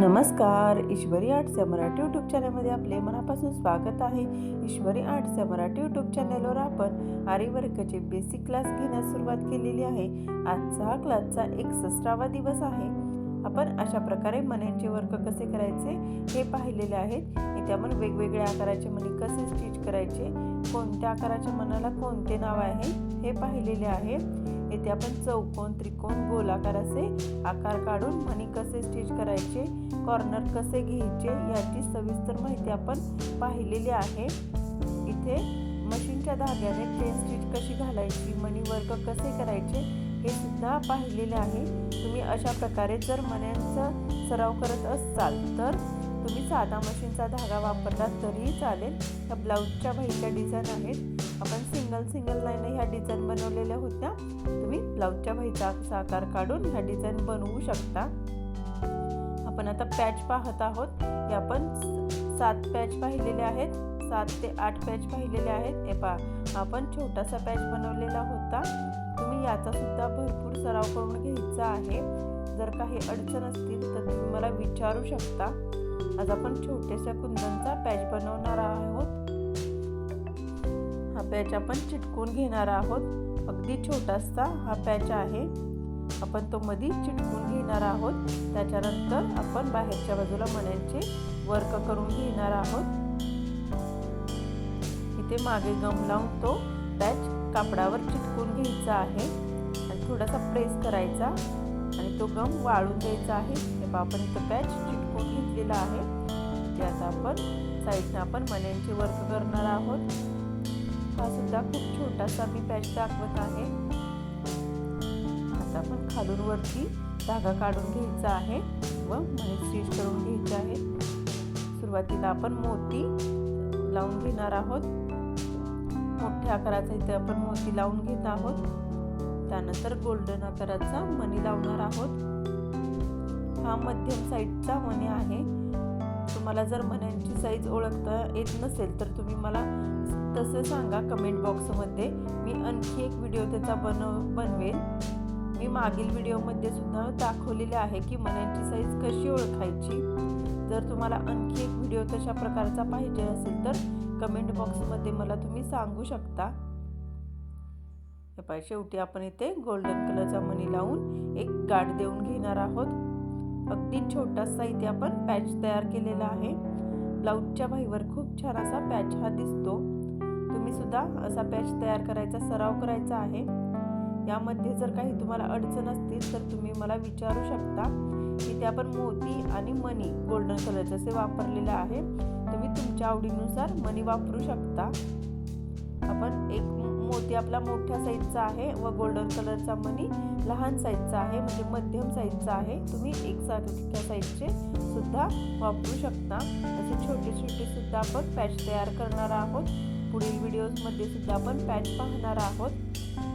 नमस्कार ईश्वरी आर्ट्सच्या मराठी यूट्यूब चॅनलमध्ये आपले मनापासून स्वागत आहे. ईश्वरी आर्ट्सच्या मराठी यूट्यूब चॅनलवर आपण आरीवर्कचे बेसिक क्लास घेण्यास सुरुवात केलेली आहे. आजचा हा क्लासचा एकसष्टावा दिवस आहे. आपण अशा प्रकारे मण्यांचे वर्क कसे करायचे हे पाहिलेले आहेत. इथे आपण वेगवेगळ्या आकाराचे मणी कसे स्टिच करायचे कोणत्या आकाराच्या मनाला कोणते नाव आहे हे पाहिलेले आहे. येथे आपण चौकोन त्रिकोण गोलाकार असे आकार काढून मणी कसे स्टिच करायचे कॉर्नर कसे घ्यायचे याची सविस्तर माहिती आपण पाहिलेली आहे. इथे मशीनच्या धाग्याने चेन स्टिच कशी घालायची मणी वर्क कसे करायचे हे सुद्धा पाहिलेले आहे. तुम्ही अशा प्रकारे जर मण्यांचा सराव करत असाल तर तुम्ही साधा मशीनचा धागा वापरला तरीही चालेल. ह्या ब्लाऊजच्या बाहीच्या डिझाईन आहेत. आपण सिंगल सिंगल लाईन ह्या डिझाईन बनवलेल्या होत्या. तुम्ही ब्लाऊजच्या बाहीचा आकार काढून ह्या डिझाईन बनवू शकता. आपण आता पॅच पाहत आहोत. हे आपण सात पॅच पाहिलेले आहेत. सात ते आठ पॅच पाहिलेले आहेत. हे पा आपण छोटासा पॅच बनवलेला होता. तुम्ही याचा सुद्धा भरपूर सराव करून घ्यायचा आहे. जर काही अडचण असतील तर तुम्ही मला विचारू शकता. आज आपण छोट्याशा कुंदनचा पॅच बनवणार आहोत. हा पॅच आपण चिटकून घेणार आहोत. अगदी छोटासा हा पॅच आहे. आपण तो मध्ये चिटकून घेणार आहोत. त्याच्यानंतर आपण बाहेरच्या बाजूला मण्यांचे वर्क करून घेणार आहोत. इथे मागे गम लावून तो पॅच कापडावर चिटकून घ्यायचा आहे. आणि थोडासा प्रेस करायचा. आणि तो गम वाळून द्यायचा आहे. तेव्हा आपण इथं पॅच चिटकून घेतलेला आहे. ज्याचा आपण साईडनं आपण मण्यांचे वर्क करणार आहोत. हा सुद्धा खूप छोटासा मी पॅच दाखवत आहे. आता आपण खालून वरती धागा काढून घ्यायचा आहे व मणी स्टिच करून घ्यायचे आहे. सुरुवातीला आपण मोती लावून घेणार आहोत. मोठ्या आकाराचा इथे आपण मोती लावून घेत आहोत. त्यानंतर गोल्डन आकाराचा मणी लावणार आहोत. हा मध्यम साईजचा मणी आहे. तुम्हाला जर मण्यांची साईज ओळखता येत नसेल तर तुम्ही मला तसं सांगा कमेंट बॉक्समध्ये मी आणखी एक व्हिडिओ त्याचा बनव बनवेल मी मागील व्हिडिओमध्ये सुद्धा दाखवलेले आहे की मण्यांची साईज कशी ओळखायची. जर तुम्हाला आणखी एक व्हिडिओ तशा प्रकारचा पाहिजे असेल तर कमेंट बॉक्समध्ये मला तुम्ही सांगू शकता. पाय शेवटी आपण इथे गोल्डन कलरचा मणी लावून एक गाठ देऊन घेणार आहोत. अगदी छोटासा इथे आपण पॅच तयार केलेला आहे. ब्लाऊजच्या भाईवर खूप छान असा पॅच हा दिसतो. तुम्ही सुद्धा असा पॅच तयार करायचा सराव करायचा आहे. यामध्ये जर काही तुम्हाला अडचण असतील तर तुम्ही मला विचारू शकता. इथे आपण मोती आणि मनी गोल्डन कलरचे असे वापरलेले आहे. तुम्ही तुमच्या आवडीनुसार मनी वापरू शकता. आपण एक मोती आपला मोठ्या साईजचा आहे व गोल्डन कलरचा मनी लहान साईजचा आहे म्हणजे मध्यम साईजचा आहे. तुम्ही एकसारख्या साईजचे सुद्धा वापरू शकता. असे छोटे छोटे सुद्धा आपण पॅच तयार करणार आहोत. पुढील व्हिडिओजमध्ये सुद्धा आपण पॅच पाहणार आहोत.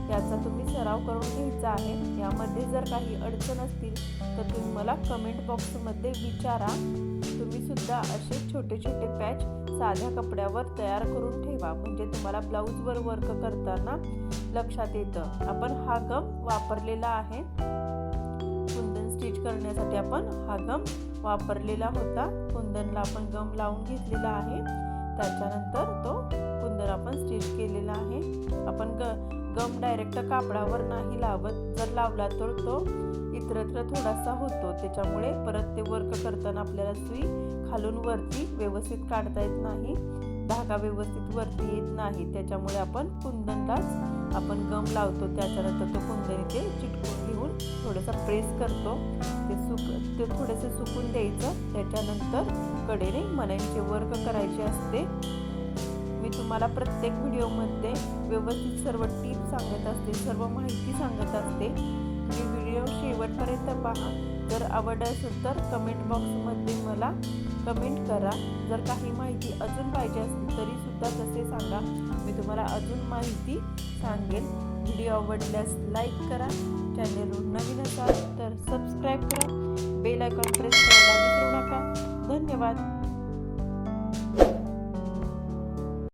याचा तुम्ही सराव करून घ्यायचा आहे. यामध्ये जर काही अडचण असतील तर तुम्ही मला कमेंट बॉक्समध्ये विचारा. तुम्ही सुद्धा असे छोटे छोटे पॅच साध्या कपड्यावर तयार करून ठेवा. म्हणजे तुम्हाला ब्लाऊजवर वर्क करताना लक्षात येतं. आपण हा गम वापरलेला आहे. कुंदन स्टिच करण्यासाठी आपण हा गम वापरलेला होता. कुंदनला आपण गम लावून घेतलेला आहे. त्याच्यानंतर तो कुंदन आपण स्टिच केलेला आहे. आपण ग गम डायरेक्ट कापडावर नाही लावत. जर लावला तर तो इतरत्र थोडासा होतो. त्याच्यामुळे परत ते वर्क करताना आपल्याला सुई खालून वरती व्यवस्थित काढता येत नाही. धागा व्यवस्थित वरती येत नाही. त्याच्यामुळे आपण कुंदनलाच आपण गम लावतो. त्याच्यानंतर तो कुंदन इथे चिटकून घेऊन थोडासा प्रेस करतो. ते सुक ते थोडंसं सुकून द्यायचं. त्याच्यानंतर कडेने मण्यांचे वर्क करायचे असते. मी तुम्हाला प्रत्येक व्हिडिओमध्ये व्यवस्थित सर्व टीप सांगत असते सर्व माहिती सांगत असते. तुम्ही व्हिडिओ शेवटपर्यंत पहा. जर आवड असेल तर कमेंट बॉक्समध्ये मला कमेंट करा. जर काही माहिती अजून पाहिजे असेल तरी सुद्धा तसे सांगा. मी तुम्हाला अजून माहिती सांगेन. व्हिडिओ आवडल्यास लाईक करा. चॅनलवर नवीन असाल तर सबस्क्राईब करा. बेल आयकॉन प्रेस करायला विसरू नका. धन्यवाद.